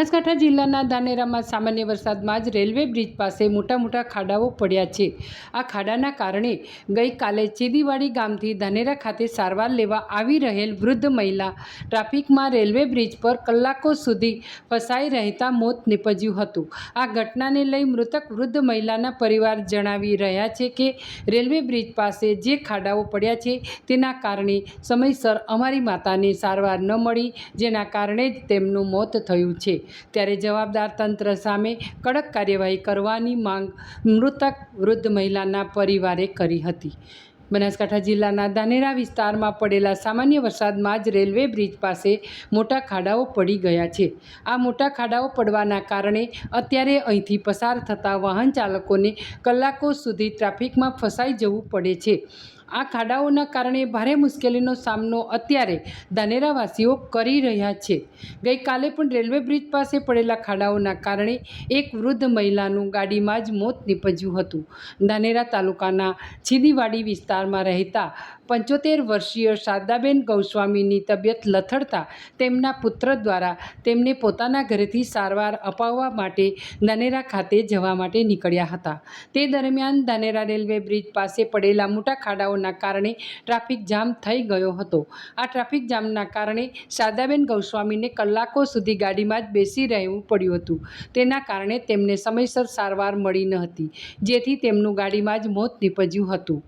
બનાસકાંઠા જિલ્લાના ધાનેરામાં સામાન્ય વરસાદમાં જ રેલવે બ્રિજ પાસે મોટા મોટા ખાડાઓ પડ્યા છે. આ ખાડાના કારણે ગઈકાલે ચેદીવાડી ગામથી ધાનેરા ખાતે સારવાર લેવા આવી રહેલ વૃદ્ધ મહિલા ટ્રાફિકમાં રેલવે બ્રિજ પર કલાકો સુધી ફસાઈ રહેતા મોત નીપજ્યું હતું. આ ઘટનાને લઈ મૃતક વૃદ્ધ મહિલાના પરિવાર જણાવી રહ્યા છે કે રેલવે બ્રિજ પાસે જે ખાડાઓ પડ્યા છે તેના કારણે સમયસર અમારી માતાને સારવાર ન મળી, જેના કારણે જ તેમનું મોત થયું છે. ત્યારે જવાબદાર તંત્ર સામે કડક કાર્યવાહી કરવાની માંગ મૃતક વૃદ્ધ મહિલાના પરિવારે કરી હતી. બનાસકાંઠા જિલ્લાના ધાનેરા વિસ્તારમાં પડેલા સામાન્ય વરસાદમાં જ રેલવે બ્રિજ પાસે મોટા ખાડાઓ પડી ગયા છે. આ મોટા ખાડાઓ પડવાના કારણે અત્યારે અહીંથી પસાર થતા વાહન ચાલકોને કલાકો સુધી ટ્રાફિકમાં ફસાઈ જવું પડે છે. આ ખાડાઓના કારણે ભારે મુશ્કેલીનો સામનો અત્યારે ધાનેરાવાસીઓ કરી રહ્યા છે. ગઈકાલે પણ રેલવે બ્રિજ પાસે પડેલા ખાડાઓના કારણે એક વૃદ્ધ મહિલાનું ગાડીમાં જ મોત નીપજ્યું હતું. ધાનેરા તાલુકાના છીદીવાડી વિસ્તારમાં રહેતા પંચોતેર વર્ષીય શારદાબેન ગૌસ્વામીની તબિયત લથડતા તેમના પુત્ર દ્વારા તેમને પોતાના ઘરેથી સારવાર અપાવવા માટે ધાનેરા ખાતે જવા માટે નીકળ્યા હતા. તે દરમિયાન ધાનેરા રેલવે બ્રિજ પાસે પડેલા મોટા ખાડાઓના કારણે ટ્રાફિક જામ થઈ ગયો હતો. આ ટ્રાફિક જામના કારણે શારદાબેન ગૌસ્વામીને કલાકો સુધી ગાડીમાં જ બેસી રહેવું પડ્યું હતું. તેના કારણે તેમને સમયસર સારવાર મળી ન હતી, જેથી તેમનું ગાડીમાં જ મોત નીપજ્યું હતું.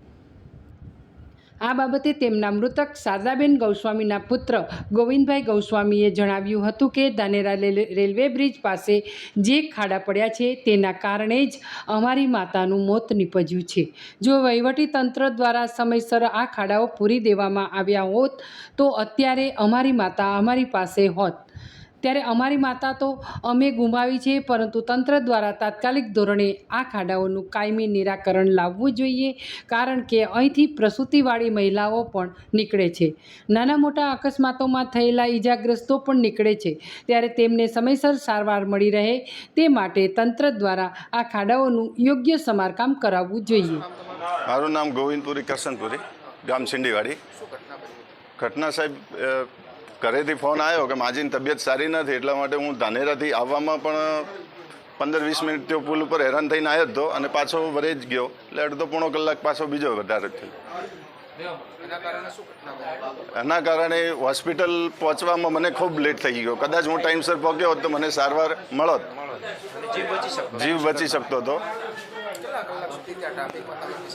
આ બાબતે તેમના મૃતક શારદાબેન ગૌસ્વામીના પુત્ર ગોવિંદભાઈ ગૌસ્વામીએ જણાવ્યું હતું કે ધાનેરા રેલ- રેલવે બ્રિજ પાસે જે ખાડા પડ્યા છે તેના કારણે જ અમારી માતાનું મોત નીપજ્યું છે. જો તંત્ર દ્વારા સમયસર આ ખાડાઓ પૂરી દેવામાં આવ્યા હોત તો અત્યારે અમારી માતા અમારી પાસે હોત. ત્યારે અમારી માતા તો અમે ગુમાવી છે, પરંતુ તંત્ર દ્વારા તાત્કાલિક ધોરણે આ ખાડાઓનું કાયમી નિરાકરણ લાવવું જોઈએ, કારણ કે અહીંથી પ્રસૂતિવાળી મહિલાઓ પણ નીકળે છે. નાના મોટા અકસ્માતોમાં થયેલા ઈજાગ્રસ્તો પણ નીકળે છે. ત્યારે તેમને સમયસર સારવાર મળી રહે, તે માટે તંત્ર દ્વારા આ ખાડાઓનું યોગ્ય સમારકામ કરાવવું જોઈએ. મારું નામ ગોવિંદપુરી કરસનપુરી ગામ સિંડીવાડી. ઘટના સાહેબ ઘરેથી ફોન આવ્યો કે માજીની તબિયત સારી નથી, એટલા માટે હું ધાનેરાથી આવવામાં પણ પંદર વીસ મિનિટ તો પુલ ઉપર હેરાન થઈને આવ્યો હતો અને પાછો વરે જ ગયો. એટલે અડધો પોણો કલાક પાછો બીજો વધારે થયો. એના કારણે હોસ્પિટલ પહોંચવામાં મને ખૂબ લેટ થઈ ગયો. કદાચ હું ટાઈમસર પહોંચ્યો હોત તો મને સારવાર મળત. જીવ બચી શકતો હતો.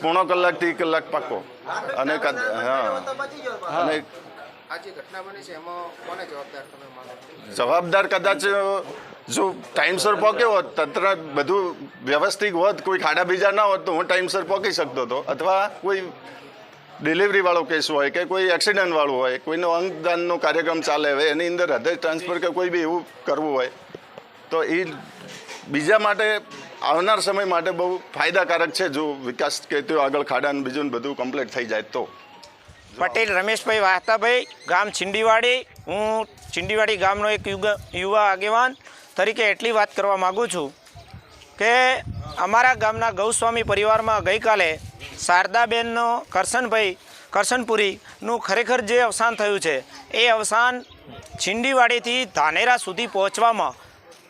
પોણો કલાકથી કલાક પાકો અને હા. અને જવાબદાર કદાચ જો ટાઈમસર પહોંચ્યો હોત, તંત્ર બધું વ્યવસ્થિત હોત, કોઈ ખાડા બીજા ના હોત, તો હું ટાઈમસર પહોંચી શકતો હતો. અથવા કોઈ ડિલિવરી વાળો કેસ હોય કે કોઈ એક્સિડન્ટ વાળું હોય, કોઈનો અંગદાનનો કાર્યક્રમ ચાલે હોય એની અંદર હૃદય ટ્રાન્સફર કે કોઈ બી એવું કરવું હોય, તો એ બીજા માટે આવનાર સમય માટે બહુ ફાયદાકારક છે. જો વિકાસ કે આગળ ખાડાનું બીજું બધું કમ્પ્લીટ થઈ જાય તો. પટેલ, રમેશભાઈ વાહતાભાઈ, ગામ છીંડીવાડી. હું છીંડીવાડી ગામનો એક યુવા આગેવાન તરીકે એટલી વાત કરવા માગું છું કે અમારા ગામના ગૌસ્વામી પરિવારમાં ગઈકાલે શારદાબેનનો કરશનભાઈ, કરશનપુરીનું ખરેખર જે અવસાન થયું છે, એ અવસાન છીંડીવાડીથી ધાનેરા સુધી પહોંચવામાં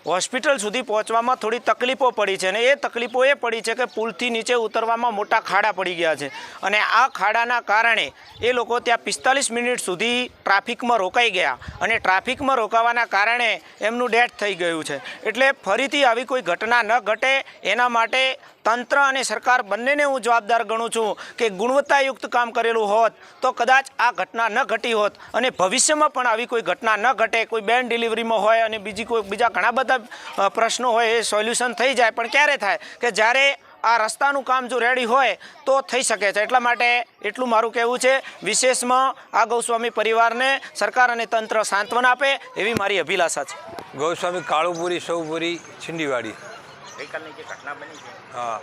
હોસ્પિટલ સુધી પહોંચવામાં થોડી તકલીફો પડી છે અને એ તકલીફો એ પડી છે કે પુલથી નીચે ઉતરવામાં મોટા ખાડા પડી ગયા છે. અને આ ખાડાના કારણે એ લોકો ત્યાં પિસ્તાલીસ મિનિટ સુધી ટ્રાફિકમાં રોકાઈ ગયા અને ટ્રાફિકમાં રોકાવાના કારણે એમનું ડેથ થઈ ગયું છે. એટલે ફરીથી આવી કોઈ ઘટના ન ઘટે, એના માટે તંત્ર અને સરકાર બંનેને હું જવાબદાર ગણું છું કે ગુણવત્તાયુક્ત કામ કરેલું હોત તો કદાચ આ ઘટના ન ઘટી હોત અને ભવિષ્યમાં પણ આવી કોઈ ઘટના ન ઘટે, કોઈ બેન ડિલિવરીમાં હોય અને બીજી કોઈ, બીજા ઘણા બધા પ્રશ્નો હોય એ સોલ્યુશન થઈ જાય. પણ ક્યારે થાય કે જ્યારે આ રસ્તાનું કામ જો રેડી હોય તો થઈ શકે છે. એટલા માટે એટલું મારું કહેવું છે. વિશેષમાં આ ગૌસ્વામી પરિવારને સરકાર અને તંત્ર સાંત્વન આપે એવી મારી અભિલાષા છે. ગૌસ્વામી કાળુપુરી, સૌપુરી, છીંડીવાડી. ગઈકાલની જે ઘટના બની છે હા.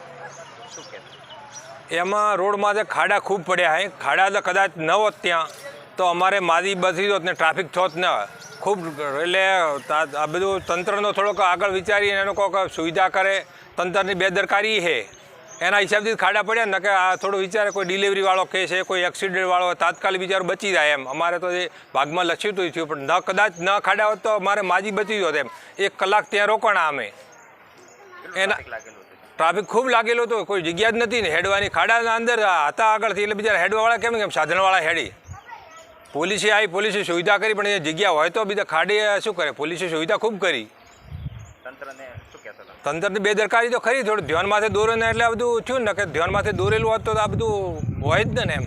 શું એમાં રોડમાં જે ખાડા ખૂબ પડ્યા હે ખાડા તો કદાચ ન હોત ત્યાં તો અમારે માદી બસી હોત ને ટ્રાફિક થોત ન ખૂબ એટલે આ બધું તંત્રનો થોડોક આગળ વિચારીને એનો કોઈક સુવિધા કરે તંત્રની બેદરકારી છે એના હિસાબથી ખાડા પડ્યા ને કે આ થોડું વિચારે કોઈ ડિલિવરીવાળો કે છે કોઈ એક્સિડન્ટવાળો તાત્કાલિક બિચારો બચી જાય એમ. અમારે તો એ ભાગમાં લખ્યું હતું થયું પણ ન કદાચ ન ખાડા હોત તો મારે માજી બચી જોત એમ. એક કલાક ત્યાં રોકાણા અમે. એના ટ્રાફિક ખૂબ લાગેલો હતો. કોઈ જગ્યા જ નથી ને. હેડવાની ખાડાના અંદર હતા આગળથી એટલે બિચારા હેડવાવાળા કેમ કેમ? સાધનવાળા હેડી. પોલીસે આવી પોલીસે સુવિધા કરી પણ એ જગ્યા હોય તો બીજા ખાડી શું કરે? પોલીસે સુવિધા ખૂબ કરી. તંત્રની બેદરકારી તો ખરી થોડું ધ્યાનમાંથી દોરે ને એટલે આ બધું થયું ને કે ધ્યાનમાંથી દોરેલું હોત તો આ બધું હોય જ ને એમ.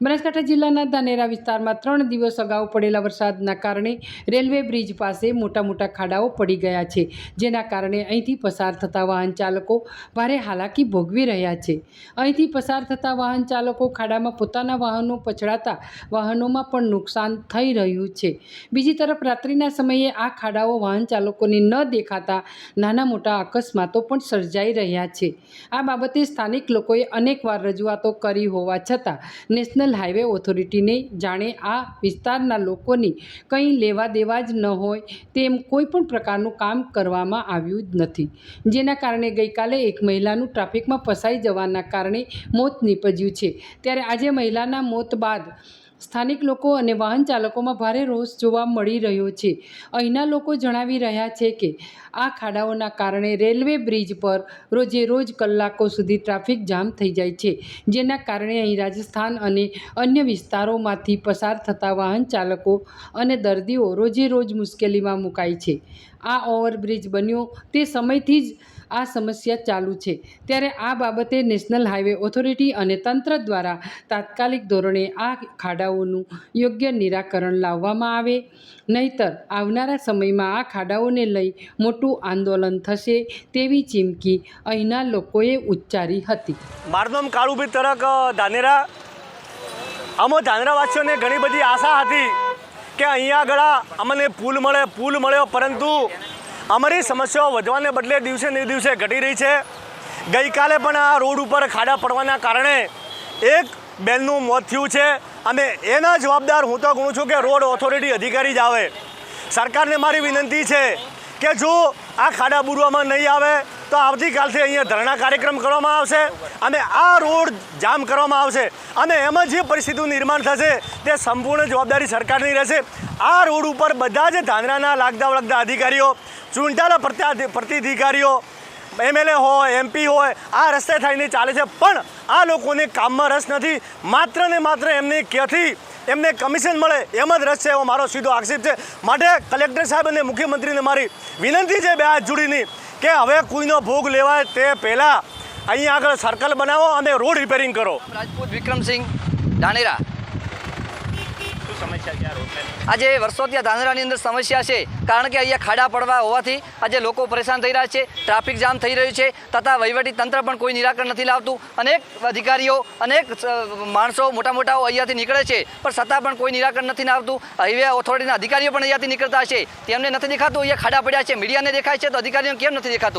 બનાસકાંઠા જિલ્લાના ધાનેરા વિસ્તારમાં ત્રણ દિવસ અગાઉ પડેલા વરસાદના કારણે રેલવે બ્રિજ પાસે મોટા મોટા ખાડાઓ પડી ગયા છે, જેના કારણે અહીંથી પસાર થતા વાહન ચાલકો ભારે હાલાકી ભોગવી રહ્યા છે. અહીંથી પસાર થતા વાહન ચાલકો ખાડામાં પોતાના વાહનો પછડાતા વાહનોમાં પણ નુકસાન થઈ રહ્યું છે. બીજી તરફ રાત્રિના સમયે આ ખાડાઓ વાહન ચાલકોને ન દેખાતા નાના મોટા અકસ્માતો પણ સર્જાઈ રહ્યા છે. આ બાબતે સ્થાનિક લોકોએ અનેકવાર રજૂઆતો કરી હોવા છતાં નેશનલ હાઈવે ઓથોરિટીને જાણે આ વિસ્તારના લોકોની કંઈ લેવા દેવા જ ન હોય તેમ કોઈ પણ પ્રકારનું કામ કરવામાં આવ્યું જ નથી. જેના કારણે ગઈકાલે એક મહિલાનું ટ્રાફિકમાં ફસાઈ જવાના કારણે મોત નીપજ્યું છે. ત્યારે આજે મહિલાના મોત બાદ સ્થાનિક લોકો અને વાહન ચાલકોમાં ભારે રોષ જોવા મળી રહ્યો છે. અહીંના લોકો જણાવી રહ્યા છે કે, આ ખાડાઓના કારણે રેલવે બ્રિજ પર રોજે રોજ કલાકો સુધી ટ્રાફિક જામ થઈ જાય છે, જેના કારણે અહીં રાજસ્થાન અને અન્ય વિસ્તારોમાંથી પસાર થતા વાહન ચાલકો અને દર્દીઓ રોજે રોજ મુશ્કેલીમાં મુકાય છે. આ ઓવરબ્રિજ બન્યો તે સમયથી જ આ સમસ્યા ચાલુ છે. ત્યારે આ બાબતે નેશનલ હાઈવે ઓથોરિટી અને તંત્ર દ્વારા તાત્કાલિક ધોરણે આ ખાડાઓનું યોગ્ય નિરાકરણ લાવવામાં આવે. નહીતર, આવનારા સમયમાં આ ખાડાઓને લઈ મોટું આંદોલન થશે તેવી ચીમકી અહીંના લોકોએ ઉચ્ચારી હતી. મારું કાળુભી તરક ધાનેરા. આમાં ધાનેરાવાસીઓને ઘણી બધી આશા હતી કે અહીંયા આગળ અમને પુલ મળે, પુલ મળ્યો, પરંતુ અમારી સમસ્યાઓ વધવાને બદલે દિવસે ને દિવસે ઘટી રહી છે. ગઈકાલે પણ આ રોડ ઉપર ખાડા પડવાના કારણે એક બેનનું મોત થયું છે. અને એના જવાબદાર હું તો ગણું છું કે રોડ ઓથોરિટી અધિકારી જ આવે. સરકારને મારી વિનંતી છે કે જો આ ખાડા બુરવામાં નહીં આવે, તો આવતીકાલથી અહીંયા ધરણા કાર્યક્રમ કરવામાં આવશે અને આ રોડ જામ કરવામાં આવશે. અને એમાં જે પરિસ્થિતિનું નિર્માણ થશે, તે સંપૂર્ણ જવાબદારી સરકારની રહેશે. આ રોડ ઉપર બધા જ ધાંધરાના લાગતા વળગતા અધિકારીઓ, ચૂંટાયેલા પ્રતિધિકારીઓ એમએલએ હોય એમપી હોય, આ રસ્તે થઈને ચાલે છે. પણ આ લોકોને કામમાં રસ નથી. માત્ર ને માત્ર એમને ક્યાંથી એમને કમિશન મળે એમ જ રસ છે એવો મારો સીધો આક્ષેપ છે. માટે કલેક્ટર સાહેબ અને મુખ્યમંત્રીને મારી વિનંતી છે બે હાથ જોડીની કે હવે કોઈનો ભોગ લેવાય તે પહેલાં અહીંયા આગળ સર્કલ બનાવો અને રોડ રિપેરિંગ કરો. રાજપૂત વિક્રમસિંહ ધાનેરા. આજે વર્ષોથી આ ધાનેરાની અંદર સમસ્યા છે. કારણ કે અહીંયા ખાડા પડવા હોવાથી આજે લોકો પરેશાન થઈ રહ્યા છે. ટ્રાફિક જામ થઈ રહ્યું છે. તથા વહીવટી તંત્ર પણ કોઈ નિરાકરણ નથી લાવતું. અનેક અધિકારીઓ, અનેક માણસો મોટા મોટાઓ અહીંયાથી નીકળે છે. પણ છતાં પણ કોઈ નિરાકરણ નથી આવતું હાઈવે ઓથોરિટીના અધિકારીઓ પણ અહીંયાથી નીકળતા છે તેમને નથી દેખાતું. અહીંયા ખાડા પડ્યા છે. મીડિયાને દેખાય છે. તો અધિકારીઓને કેમ નથી દેખાતું?